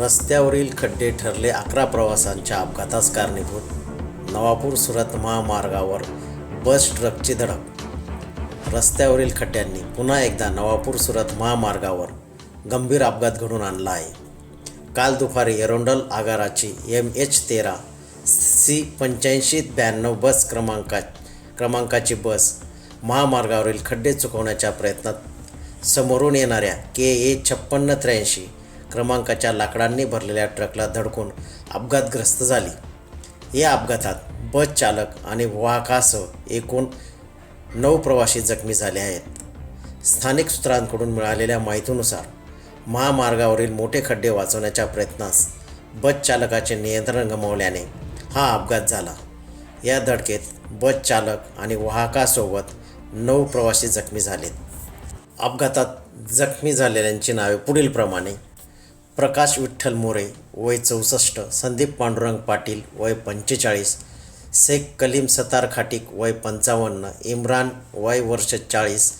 रस्त्यावरील खड्डे ठरले अकरा प्रवाशांच्या अपघातास कारणीभूत. नवापूर सुरत महामार्गावर बस ट्रकची धडक. रस्त्यावरील खड्ड्यांनी पुन्हा एकदा नवापूर सुरत महामार्गावर गंभीर अपघात घडून आणला आहे. काल दुपारी एरोंडल आगाराची एम एच तेरा सी पंच्याऐंशी ब्याण्णव बस क्रमांका क्रमांकाची बस महामार्गावरील खड्डे चुकवण्याच्या प्रयत्नात समोरून येणाऱ्या के ए छप्पन्न त्र्याऐंशी क्रमांकाच्या लाकडांनी भरलेल्या ट्रकला धडकून अपघातग्रस्त झाली. या अपघातात बस चालक आणि वाहकासह एकूण नऊ प्रवासी जखमी झाले आहेत. स्थानिक सूत्रांकडून मिळालेल्या माहितीनुसार महामार्गावरील मोठे खड्डे वाचवण्याच्या प्रयत्नास बस चालकाचे नियंत्रण गमावल्याने हा अपघात झाला. या धडकेत बस चालक आणि वाहकासोबत नऊ प्रवासी जखमी झालेत. अपघातात जखमी झालेल्यांची नावे पुढीलप्रमाणे प्रकाश विठ्ठल मोरे वय चौसष्ट संदीप पांडुरंग पाटील वय पंचेचाळीस शेख कलीम सतार खाटिक वय पंचावन्न इम्रान वय वर्ष चाळीस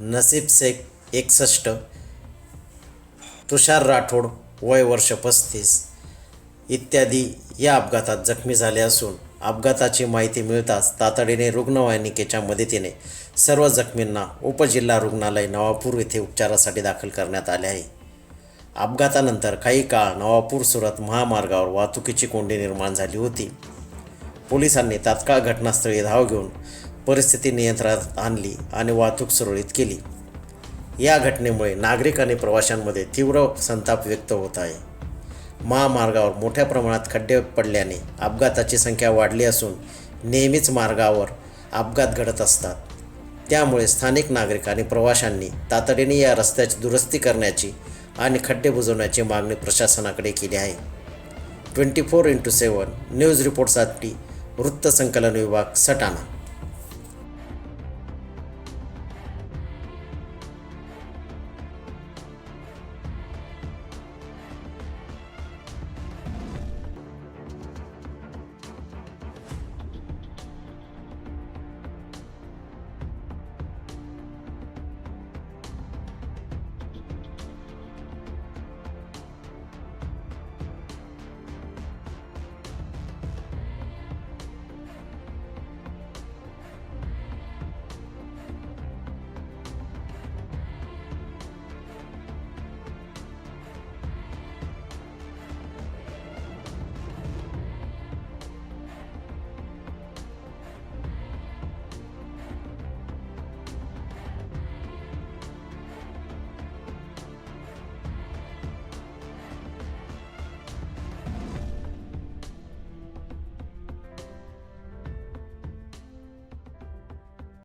नसीब शेख एकसष्ट तुषार राठोड वय वर्ष पस्तीस इत्यादी या अपघातात जखमी झाले असून अपघाताची माहिती मिळताच तातडीने रुग्णवाहिनिकेच्या मदतीने सर्व जखमींना उपजिल्हा रुग्णालय नवापूर येथे उपचारासाठी दाखल करण्यात आले आहे. अपघातानंतर काही काळ नवापूर सुरत महामार्गावर वाहतुकीची कोंडी निर्माण झाली होती. पोलिसांनी तात्काळ घटनास्थळी धाव घेऊन परिस्थिती नियंत्रणात आणली आणि वाहतूक सुरळीत केली. या घटनेमुळे नागरिक आणि प्रवाशांमध्ये तीव्र संताप व्यक्त होत आहे. महामार्गावर मोठ्या प्रमाणात खड्डे पडल्याने अपघाताची संख्या वाढली असून नेहमीच मार्गावर अपघात घडत असतात. त्यामुळे स्थानिक नागरिक आणि प्रवाशांनी तातडीने या रस्त्याची दुरुस्ती करण्याची आणि खड्डे बुजवण्याची मागणी प्रशासनाकडे केली आहे. Twenty four into seven news रिपोर्टसाठी वृत्तसंकलन विभाग सटाणा.